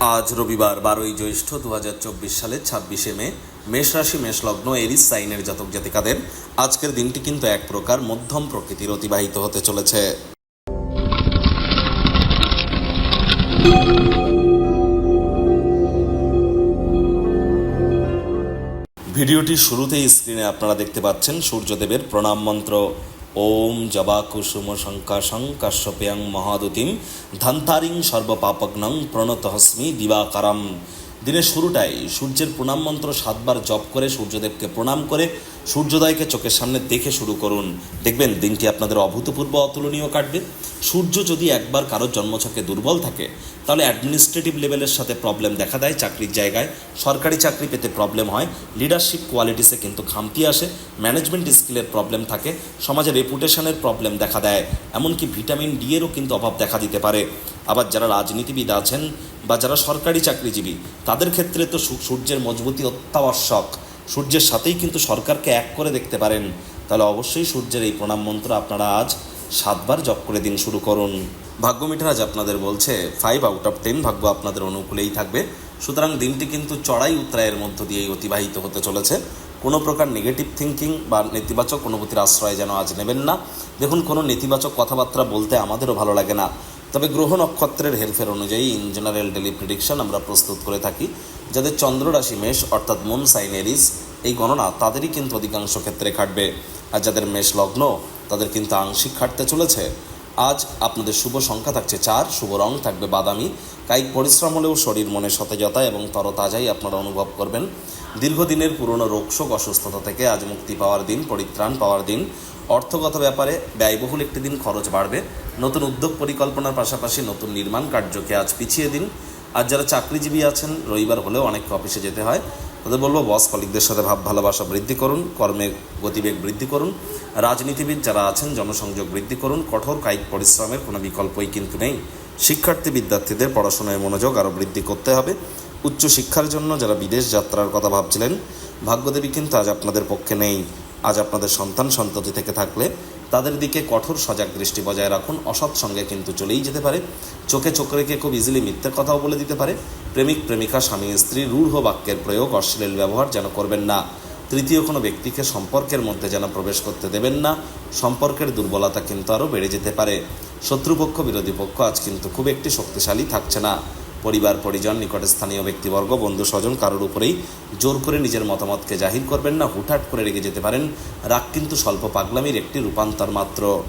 আজ রবিবার, বারোই জ্যৈষ্ঠ দু সালের ছাব্বিশে মে, মেষ রাশি, মেষ লগ্ন, এরিস সাইনের জাতক জাতিকাদের আজকের দিনটি কিন্তু এক প্রকার মধ্যম প্রকৃতির অতিবাহিত হতে চলেছে। ভিডিওটির শুরুতেই স্ক্রিনে আপনারা দেখতে পাচ্ছেন সূর্যদেবের প্রণাম মন্ত্র। ওম জবা কুসুম শঙ্কাশং কাশ্যপেয়ং মহাদুতিম ধন্তারিং সর্বপাপগ্নং প্রণতহস্মি দিবাকারম। দিনের শুরুটাই সূর্যের প্রণাম মন্ত্র সাতবার জপ করে সূর্যদেবকে প্রণাম করে সূর্যোদয়কে চোখের সামনে দেখে শুরু করুন। দেখবেন দিনটি আপনাদের অভূতপূর্ব অতুলনীয় কাটবে। সূর্য যদি একবার কারোর জন্মছকে দুর্বল থাকে, তাহলে অ্যাডমিনিস্ট্রেটিভ লেভেলের সাথে প্রবলেম দেখা দেয়। চাকরির জায়গায় সরকারি চাকরি পেতে প্রবলেম হয়। লিডারশিপ কোয়ালিটিসে কিন্তু খামতি আসে। ম্যানেজমেন্ট স্কিলের প্রবলেম থাকে। সমাজে রেপুটেশনের প্রবলেম দেখা দেয়। এমনকি ভিটামিন ডি এরও কিন্তু অভাব দেখা দিতে পারে। আবার যারা রাজনীতিবিদ আছেন বা যারা সরকারি চাকরিজীবী, তাদের ক্ষেত্রে তো সূর্যের মজবুতি অত্যাবশ্যক। সূর্যের সাথেই কিন্তু সরকারকে এক করে দেখতে পারেন। তাহলে অবশ্যই সূর্যের এই প্রণাম মন্ত্র আপনারা আজ সাতবার জপ করে দিন শুরু করুন। ভাগ্য আজ আপনাদের বলছে ফাইভ আউট অফ টেন ভাগ্য আপনাদের অনুকূলেই থাকবে। সুতরাং দিনটি কিন্তু চড়াই উত্তরায়ের মধ্য দিয়েই অতিবাহিত হতে চলেছে। কোনো প্রকার নেগেটিভ থিঙ্কিং বা নেতিবাচক অনুভূতির আশ্রয় যেন আজ নেবেন না। দেখুন, কোনো নেতিবাচক কথাবার্তা বলতে আমাদেরও ভালো লাগে না। তবে গ্রহ নক্ষত্রের হেরফের অনুযায়ী ইন জেনারেল ডেলি প্রিডিকশন আমরা প্রস্তুত করে থাকি। যাদের চন্দ্ররাশি মেষ, অর্থাৎ মুন সাইন এরিস এই গণনা তাদেরই কিন্তু অধিকাংশ ক্ষেত্রে খাটবে। আর যাদের মেষ লগ্ন, তাদের কিন্তু আংশিক খাটতে চলেছে। আজ আপনাদের শুভ সংখ্যা থাকছে চার, শুভ রং থাকবে বাদামি। কায়িক পরিশ্রম হলেও শরীর মনে সতেজতা এবং তরতাজাই আপনারা অনুভব করবেন। দীর্ঘদিনের পুরনো রোগশোক অসুস্থতা থেকে আজ মুক্তি পাওয়ার দিন, পরিত্রাণ পাওয়ার দিন। অর্থগত ব্যাপারে ব্যয়বহুল একটি দিন খরচ বাড়বে। নতুন উদ্যোগ পরিকল্পনার পাশাপাশি নতুন নির্মাণ কার্যকে আজ পিছিয়ে দিন। আর যারা চাকরিজীবী আছেন, রবিবার হলেও অনেককে অফিসে যেতে হয়। তাদের বলব, বস কলিকদের সাথে ভাব, ভালোবাসা বৃদ্ধি করুন, কর্মে গতিবেগ বৃদ্ধি করুন। রাজনীতিবিদ যারা আছেন, জনসংযোগ বৃদ্ধি করুন। কঠোর কায়িক পরিশ্রমের কোনো বিকল্পই কিন্তু নেই। শিক্ষার্থী বিদ্যার্থীদের পড়াশোনায় মনোযোগ আরও বৃদ্ধি করতে হবে। উচ্চ শিক্ষার জন্য যারা বিদেশ যাত্রার কথা ভাবছিলেন, ভাগ্যদেবী কিন্তু আজ আপনাদের পক্ষে নেই। আজ আপনাদের সন্তান সন্ততি থেকে থাকলে তাদের দিকে কঠোর সজাগ দৃষ্টি বজায় রাখুন, অসৎ সঙ্গে কিন্তু চলেই যেতে পারে। চোখে চোখ রেখে খুব ইজিলি মিথ্যে কথাও বলে দিতে পারে। প্রেমিক, প্রেমিকা, স্বামী, স্ত্রী, রূঢ় বাক্যের প্রয়োগ, অশ্লীল ব্যবহার যেন করবেন না। তৃতীয় কোনো ব্যক্তিকে সম্পর্কের মধ্যে যেন প্রবেশ করতে দেবেন না। সম্পর্কের দুর্বলতা কিন্তু আরও বেড়ে যেতে পারে। শত্রুপক্ষ, বিরোধী পক্ষ আজ কিন্তু খুব একটি শক্তিশালী থাকছে না। পরিবার, পরিজন নিকটস্থানীয় ব্যক্তিবর্গ, বন্ধু, স্বজন কারোর উপরেই জোর করে নিজের মতামতকে জাহির করবেন না, হুটহাট করে রেগে যেতে পারেন। রাগ কিন্তু স্বল্প পাগলামির একটি রূপান্তর মাত্র।